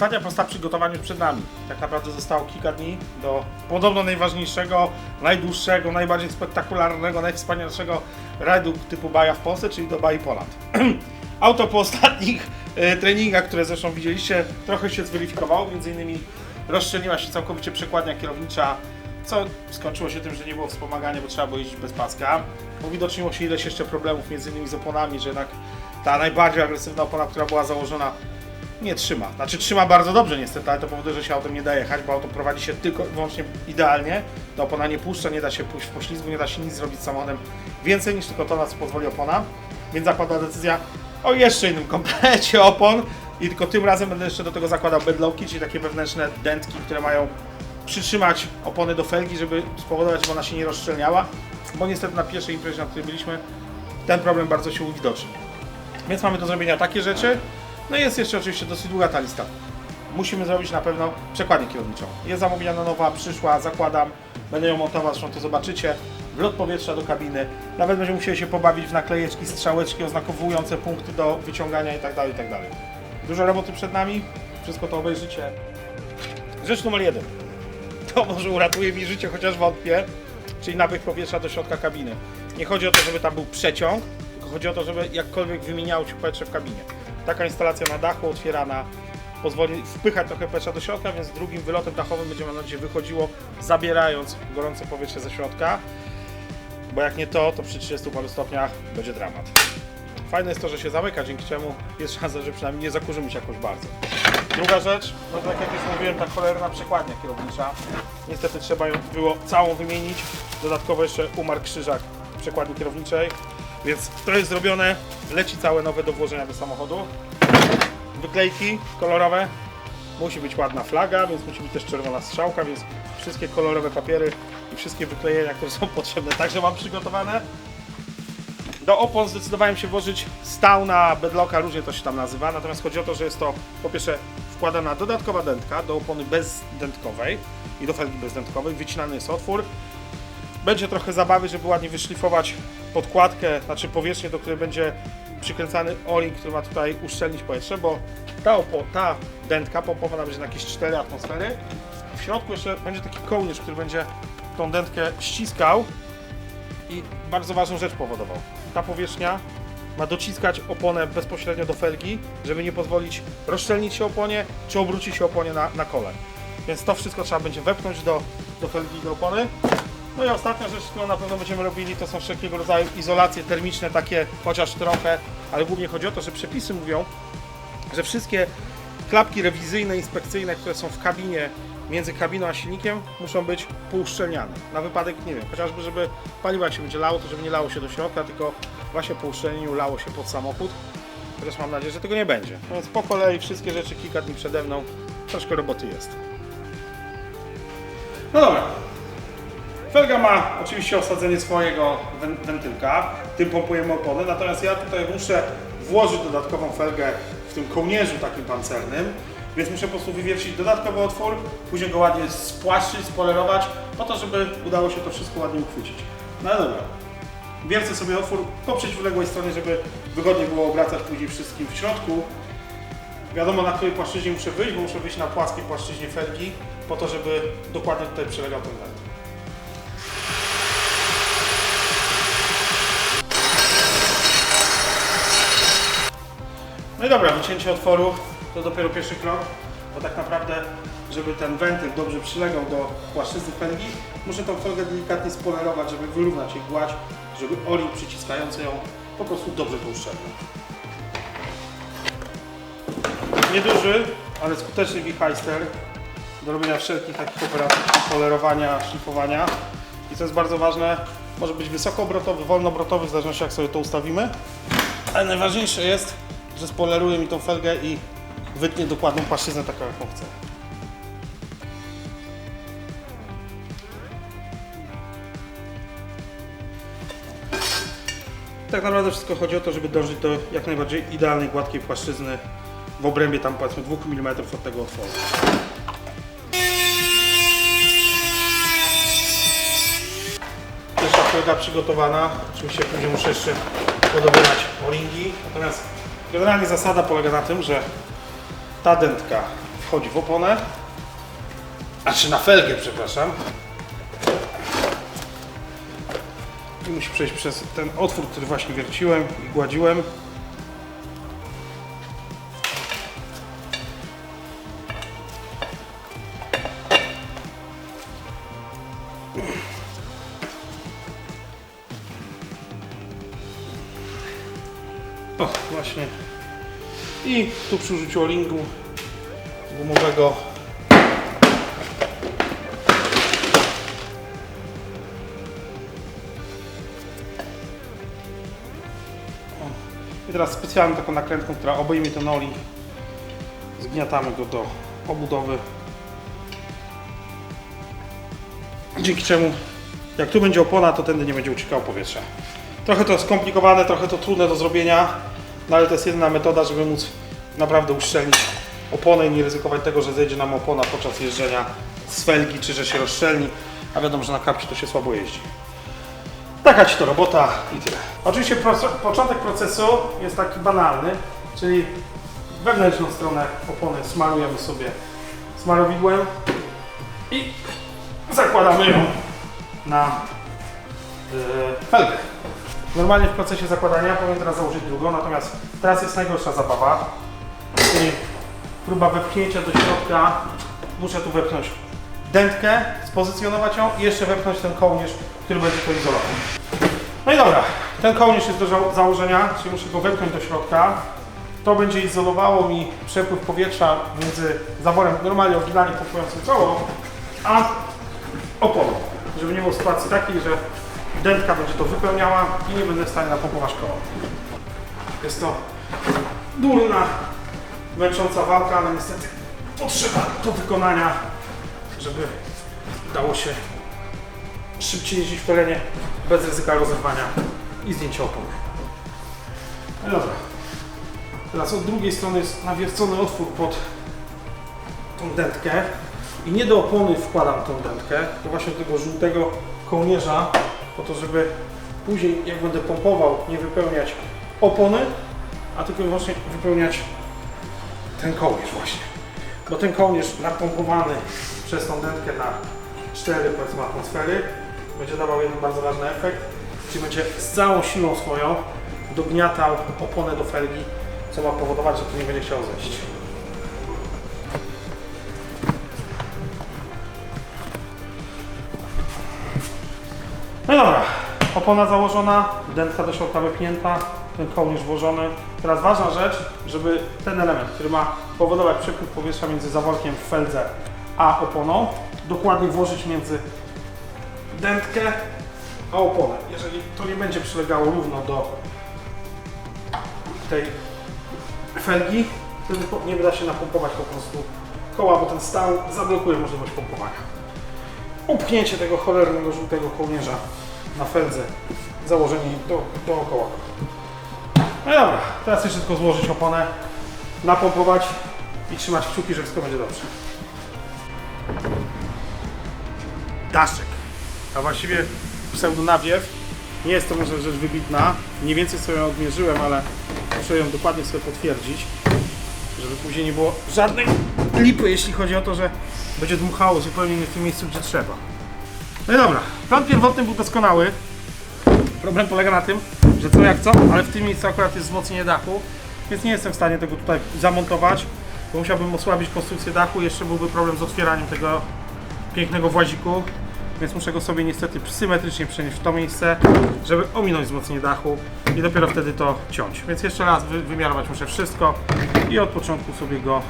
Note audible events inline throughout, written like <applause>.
Ostatnia prosta przygotowań już przed nami. Tak naprawdę zostało kilka dni do podobno najważniejszego, najdłuższego, najbardziej spektakularnego, najwspanialszego rajdu typu Baja w Polsce, czyli do Bai Poland. <clears throat> Auto po ostatnich e, treningach, które zresztą widzieliście, trochę się zweryfikowało, między innymi rozszczelniła się całkowicie przekładnia kierownicza, co skończyło się tym, że nie było wspomagania, bo trzeba było jeździć bez paska. Uwidoczniło się ileś jeszcze problemów, między innymi z oponami, że jednak ta najbardziej agresywna opona, która była założona, nie trzyma. Znaczy trzyma bardzo dobrze niestety, ale to powoduje, że się autem nie da jechać, bo auto prowadzi się tylko i wyłącznie idealnie. Ta opona nie puszcza, nie da się pójść w poślizgu, nie da się nic zrobić z samochodem więcej niż tylko to, na co pozwoli opona. Więc zapadła decyzja o jeszcze innym komplecie <laughs> opon i tylko tym razem będę jeszcze do tego zakładał bedlocki, czyli takie wewnętrzne dętki, które mają przytrzymać opony do felgi, żeby spowodować, żeby ona się nie rozszczelniała, bo niestety na pierwszej imprezie, na której byliśmy, ten problem bardzo się uwidocznił. Więc mamy do zrobienia takie rzeczy. No i jest jeszcze oczywiście dosyć długa ta lista. Musimy zrobić na pewno przekładnię kierowniczą. Jest zamówiona nowa, przyszła, zakładam. Będę ją montował, zresztą to zobaczycie. Wlot powietrza do kabiny. Nawet będziemy musieli się pobawić w naklejeczki, strzałeczki oznakowujące punkty do wyciągania itd. itd. Dużo roboty przed nami. Wszystko to obejrzycie. Rzecz numer jeden. To może uratuje mi życie, chociaż wątpię. Czyli napływ powietrza do środka kabiny. Nie chodzi o to, żeby tam był przeciąg, tylko chodzi o to, żeby jakkolwiek wymieniało się powietrze w kabinie. Taka instalacja na dachu otwierana pozwoli wpychać trochę powietrza do środka, więc drugim wylotem dachowym będzie mam nadzieję wychodziło, zabierając gorące powietrze ze środka. Bo jak nie to, to przy 30 paru stopniach będzie dramat. Fajne jest to, że się zamyka, dzięki czemu jest szansa, że przynajmniej nie zakurzymy się jakoś bardzo. Druga rzecz, no tak jak już mówiłem, ta cholerna przekładnia kierownicza. Niestety trzeba ją było całą wymienić. Dodatkowo jeszcze umarł krzyżak przekładni kierowniczej. Więc to jest zrobione, leci całe nowe do włożenia do samochodu. Wyklejki kolorowe. Musi być ładna flaga, więc musi być też czerwona strzałka, więc wszystkie kolorowe papiery i wszystkie wyklejenia, które są potrzebne, także mam przygotowane. Do opon zdecydowałem się włożyć stał na bedlocka, różnie to się tam nazywa, natomiast chodzi o to, że jest to po pierwsze wkładana dodatkowa dętka do opony bezdętkowej i do felgi bezdętkowej, wycinany jest otwór. Będzie trochę zabawy, żeby ładnie wyszlifować podkładkę, znaczy powierzchnię, do której będzie przykręcany o-ring, który ma tutaj uszczelnić powietrze, bo ta, opo, ta dętka pompowana będzie na jakieś 4 atmosfery. W środku jeszcze będzie taki kołnierz, który będzie tą dętkę ściskał i bardzo ważną rzecz powodował. Ta powierzchnia ma dociskać oponę bezpośrednio do felgi, żeby nie pozwolić rozszczelnić się oponie, czy obrócić się oponie na, na kole. Więc to wszystko trzeba będzie wepchnąć do, do felgi do opony. No i ostatnia rzecz, którą na pewno będziemy robili, to są wszelkiego rodzaju izolacje termiczne, takie chociaż trochę, ale głównie chodzi o to, że przepisy mówią, że wszystkie klapki rewizyjne, inspekcyjne, które są w kabinie, między kabiną a silnikiem, muszą być pouszczelniane. Na wypadek, nie wiem, chociażby, żeby paliwo jak się będzie lało, to żeby nie lało się do środka, tylko właśnie po uszczelnieniu lało się pod samochód. Chociaż mam nadzieję, że tego nie będzie. No więc po kolei wszystkie rzeczy kilka dni przede mną, troszkę roboty jest. No dobra, Felga ma oczywiście osadzenie swojego wen- wentylka, tym pompujemy opony, natomiast ja tutaj muszę włożyć dodatkową felgę w tym kołnierzu takim pancernym, więc muszę po prostu wywiercić dodatkowy otwór, później go ładnie spłaszczyć, spolerować, po to, żeby udało się to wszystko ładnie uchwycić. No dobra. Wiercę sobie otwór po przeciwległej stronie, żeby wygodnie było obracać później wszystkim w środku. Wiadomo na której płaszczyźnie muszę wyjść, bo muszę wyjść na płaskiej płaszczyźnie felgi, po to, żeby dokładnie tutaj przylegał ten węd. Dobra, wycięcie otworu to dopiero pierwszy krok, bo tak naprawdę, żeby ten wentyl dobrze przylegał do płaszczyzny felgi, muszę tą felgę delikatnie spolerować, żeby wyrównać jej gładź, żeby o-ring przyciskający ją po prostu dobrze uszczelnił. Nieduży, ale skuteczny wichajster do robienia wszelkich takich operacji, polerowania, szlifowania. I co jest bardzo ważne, może być wysokoobrotowy, wolnoobrotowy, w zależności jak sobie to ustawimy. Ale najważniejsze jest, że spoleruje mi tą felgę i wytnie dokładną płaszczyznę taką jaką chcę. Tak naprawdę wszystko chodzi o to, żeby dążyć do jak najbardziej idealnej, gładkiej płaszczyzny w obrębie tam powiedzmy 2 mm od tego otworu. Pierwsza felga przygotowana. Oczywiście później muszę jeszcze podobierać o-ringi. Natomiast generalnie zasada polega na tym, że ta dętka wchodzi w oponę. Znaczy na felgę, przepraszam. I musi przejść przez ten otwór, który właśnie wierciłem i gładziłem. Właśnie. I tu przy użyciu olingu gumowego. I teraz specjalną taką nakrętką, która obejmie ten oling, zgniatamy go do obudowy. Dzięki czemu, jak tu będzie opona, to tędy nie będzie uciekało powietrze. Trochę to skomplikowane, trochę to trudne do zrobienia, no ale to jest jedyna metoda, żeby móc naprawdę uszczelnić oponę i nie ryzykować tego, że zejdzie nam opona podczas jeżdżenia z felgi, czy że się rozszczelni, a wiadomo, że na kapci to się słabo jeździ. Taka ci to robota i tyle. Oczywiście początek procesu jest taki banalny, czyli wewnętrzną stronę opony smarujemy sobie smarowidłem i zakładamy ją na yy, felgę. Normalnie w procesie zakładania powinien teraz założyć drugą, natomiast teraz jest najgorsza zabawa, czyli próba wepchnięcia do środka. Muszę tu wepchnąć dętkę, spozycjonować ją i jeszcze wepchnąć ten kołnierz, który będzie to izolował. No i dobra, ten kołnierz jest do założenia, czyli muszę go wepchnąć do środka. To będzie izolowało mi przepływ powietrza między zaworem normalnie oryginalnie pompującym koło, a oponą. Żeby nie było sytuacji takiej, że dętka będzie to wypełniała i nie będę w stanie napompować koło. Jest to durna, męcząca walka, ale niestety potrzeba do wykonania, żeby dało się szybciej jeździć w terenie bez ryzyka rozerwania i zdjęcia opony. No dobra. Teraz od drugiej strony jest nawiercony otwór pod tą dętkę i nie do opony wkładam tą dętkę, tylko właśnie do tego żółtego kołnierza, po to, żeby później jak będę pompował, nie wypełniać opony, a tylko i wyłącznie wypełniać ten kołnierz właśnie. Bo ten kołnierz napompowany przez tą dętkę na 4 powiedzmy atmosfery będzie dawał jeden bardzo ważny efekt, czyli będzie z całą siłą swoją dogniatał oponę do felgi, co ma powodować, że to nie będzie chciało zejść. Opona założona, dętka do środka wypchnięta, ten kołnierz włożony. Teraz ważna rzecz, żeby ten element, który ma powodować przepływ powietrza między zaworkiem w feldze a oponą, dokładnie włożyć między dętkę a oponę. Jeżeli to nie będzie przylegało równo do tej felgi, wtedy nie da się napompować po prostu koła, bo ten stan zablokuje możliwość pompowania. Upchnięcie tego cholernego żółtego kołnierza na feldze, założenie do, dookoła. No dobra, teraz jeszcze tylko złożyć oponę, napompować i trzymać kciuki, że wszystko będzie dobrze. Daszek, a właściwie pseudonawiew. Nie jest to może rzecz wybitna. Mniej więcej sobie ją odmierzyłem, ale muszę ją dokładnie sobie potwierdzić, żeby później nie było żadnej lipy, jeśli chodzi o to, że będzie dmuchało zupełnie nie w tym miejscu, gdzie trzeba. No i dobra, plan pierwotny był doskonały. Problem polega na tym, że co jak co, ale w tym miejscu akurat jest wzmocnienie dachu, więc nie jestem w stanie tego tutaj zamontować, bo musiałbym osłabić konstrukcję dachu, jeszcze byłby problem z otwieraniem tego pięknego właziku, więc muszę go sobie niestety symetrycznie przenieść w to miejsce, żeby ominąć wzmocnienie dachu i dopiero wtedy to ciąć. Więc jeszcze raz wy, wymiarować muszę wszystko i od początku sobie go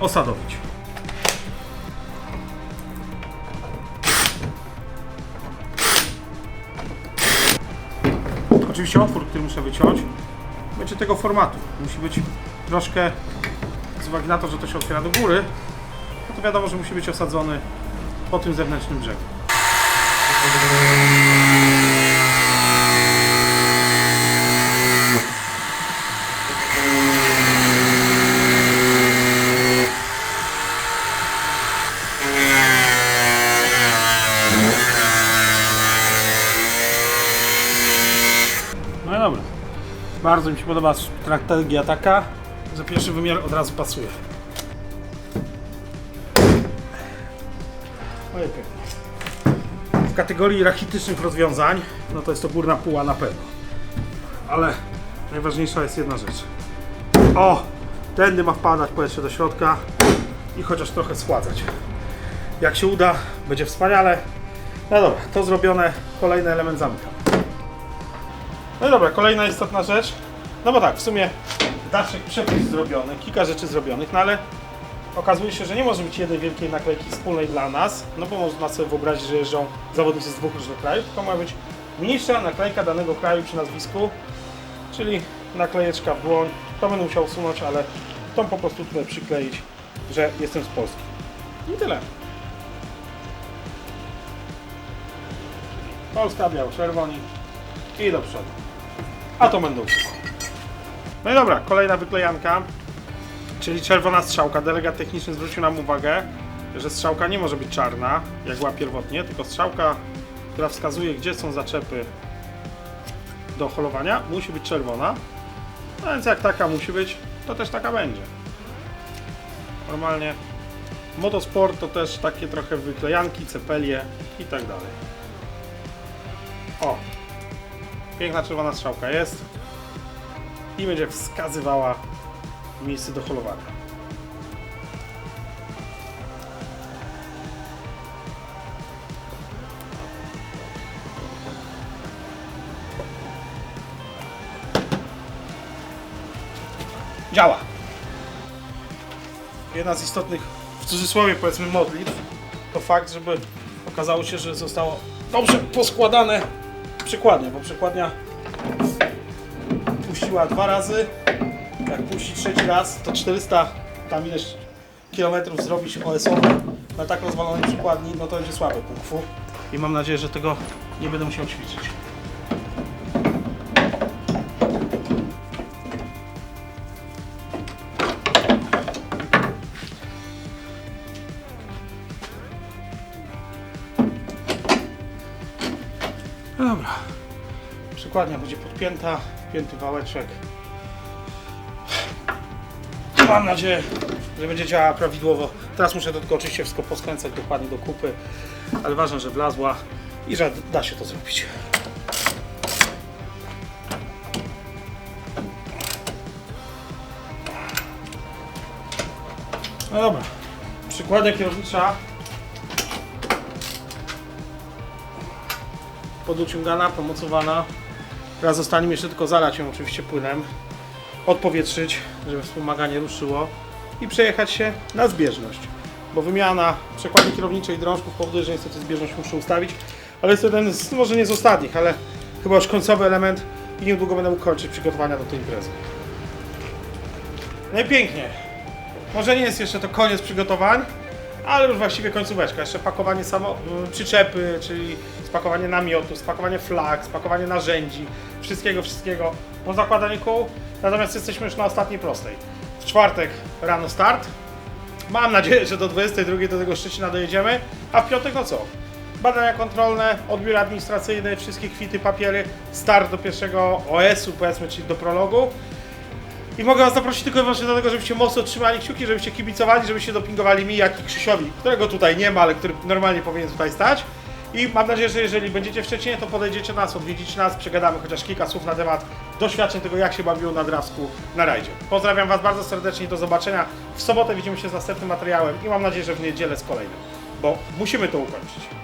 osadowić. Oczywiście otwór, który muszę wyciąć, będzie tego formatu. Musi być troszkę, z uwagi na to, że to się otwiera do góry, no to wiadomo, że musi być osadzony po tym zewnętrznym brzegu. Bardzo mi się podoba strategia taka, że pierwszy wymiar od razu pasuje. Ojej, w kategorii rachitycznych rozwiązań, no to jest to górna puła na pewno. Ale najważniejsza jest jedna rzecz. O! Tędy ma wpadać powietrze do środka i chociaż trochę schładzać. Jak się uda, będzie wspaniale. No dobra, to zrobione. Kolejny element zamykam. No i dobra, kolejna istotna rzecz. No bo tak, w sumie daszek przepis zrobiony, kilka rzeczy zrobionych, no ale okazuje się, że nie może być jednej wielkiej naklejki wspólnej dla nas, no bo można sobie wyobrazić, że jeżdżą zawodnicy z dwóch różnych krajów, tylko ma być mniejsza naklejka danego kraju przy nazwisku, czyli naklejeczka w dłoń. To będę musiał usunąć, ale tą po prostu tutaj przykleić, że jestem z Polski. I tyle. Polska, biało-czerwoni i do przodu. A to będą. No i dobra, kolejna wyklejanka, czyli czerwona strzałka. Delegat techniczny zwrócił nam uwagę, że strzałka nie może być czarna, jak była pierwotnie, tylko strzałka, która wskazuje, gdzie są zaczepy do holowania, musi być czerwona. No więc jak taka musi być, to też taka będzie. Normalnie motosport to też takie trochę wyklejanki, cepelie i tak dalej. O! Piękna czerwona strzałka jest i będzie wskazywała miejsce do holowania. Działa. Jedna z istotnych, w cudzysłowie powiedzmy, modlitw to fakt, żeby okazało się, że zostało dobrze poskładane przykładnie, bo przykładnia puściła dwa razy. Jak puści trzeci raz, to 400 tam ileś kilometrów zrobić OS-owo na tak rozwalonej przykładni, no to będzie słabe kung fu. I mam nadzieję, że tego nie będę musiał ćwiczyć. Przykładnia będzie podpięta, wpięty wałeczek. Mam nadzieję, że będzie działała prawidłowo. Teraz muszę to tylko oczywiście wszystko poskręcać dokładnie do kupy, ale ważne, że wlazła i że da się to zrobić. No dobra, przykładnia kierownicza poduciągana, pomocowana. Teraz zostanie mi jeszcze tylko zalać ją oczywiście płynem, odpowietrzyć, żeby wspomaganie ruszyło i przejechać się na zbieżność. Bo wymiana przekładni kierowniczej i drążków powoduje, że niestety zbieżność muszę ustawić, ale jest to jeden z, może nie z ostatnich, ale chyba już końcowy element i niedługo będę mógł kończyć przygotowania do tej imprezy. No i pięknie. Może nie jest jeszcze to koniec przygotowań, ale już właściwie końcóweczka. Jeszcze pakowanie samo, przyczepy, czyli spakowanie namiotu, spakowanie flag, spakowanie narzędzi, wszystkiego, wszystkiego po zakładaniu kół. Natomiast jesteśmy już na ostatniej prostej. W czwartek rano start. Mam nadzieję, że do 22 do tego Szczecina dojedziemy, a w piątek no co? Badania kontrolne, odbiór administracyjny, wszystkie kwity, papiery, start do pierwszego OS-u, powiedzmy, czyli do prologu. I mogę Was zaprosić tylko i wyłącznie do tego, żebyście mocno trzymali kciuki, żebyście kibicowali, żebyście dopingowali mi, jak i Krzysiowi, którego tutaj nie ma, ale który normalnie powinien tutaj stać. I mam nadzieję, że jeżeli będziecie w Szczecinie, to podejdziecie nas, odwiedzicie nas, przegadamy chociaż kilka słów na temat doświadczeń tego, jak się bawiło na Drawsku na rajdzie. Pozdrawiam Was bardzo serdecznie do zobaczenia. W sobotę widzimy się z następnym materiałem i mam nadzieję, że w niedzielę z kolejnym, bo musimy to ukończyć.